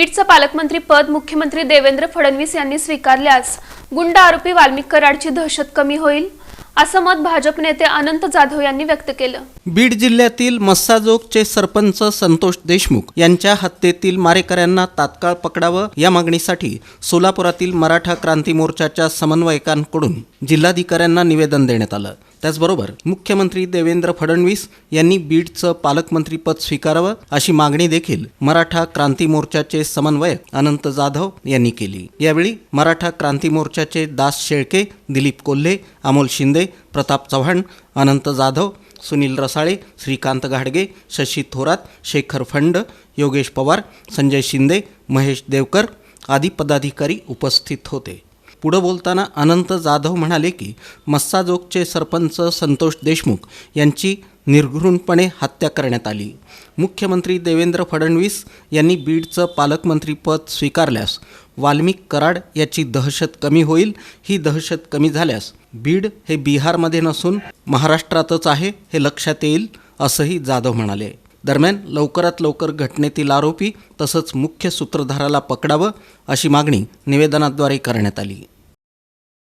बीडचं पालकमंत्री पद मुख्यमंत्री देवेंद्र फडणवीस यांनी स्वीकारल्यास गुंड आरोपी वाल्मिक कराडची दहशत कमी होईल असं मत भाजप नेते अनंत जाधव यांनी व्यक्त केलं. बीड जिल्ह्यातील मस्साजोगचे सरपंच संतोष देशमुख यांच्या हत्येतील मारेकऱ्यांना तात्काळ पकडावं या मागणीसाठी सोलापुरातील मराठा क्रांती मोर्चाच्या समन्वयकांकडून जिल्हाधिकाऱ्यांना निवेदन देण्यात आलं. त्याचबरोबर मुख्यमंत्री देवेंद्र फडणवीस यांनी बीडचं पालकमंत्रीपद स्वीकारावं अशी मागणी देखील मराठा क्रांती मोर्चाचे समन्वयक अनंत जाधव यांनी केली. यावेळी मराठा क्रांती मोर्चाचे दास शेळके दिलीप कोल्हे अमोल शिंदे प्रताप चव्हाण अनंत जाधव सुनील रसाळे श्रीकांत घाडगे शशी थोरात शेखर फंड योगेश पवार संजय शिंदे महेश देवकर आदी पदाधिकारी उपस्थित होते. पुढं बोलताना अनंत जाधव म्हणाले की मस्साजोगचे सरपंच संतोष देशमुख यांची निर्घृणपणे हत्या करण्यात आली. मुख्यमंत्री देवेंद्र फडणवीस यांनी बीडचं पालकमंत्रीपद स्वीकारल्यास वाल्मिक कराड याची दहशत कमी होईल ही दहशत कमी झाल्यास बीड हे बिहारमध्ये नसून महाराष्ट्रातच आहे हे लक्षात येईल असंही जाधव म्हणाले. दरम्यान लवकरात लवकर घटनेतील आरोपी तसंच मुख्य सूत्रधाराला पकडावं अशी मागणी निवेदनाद्वारे करण्यात आली.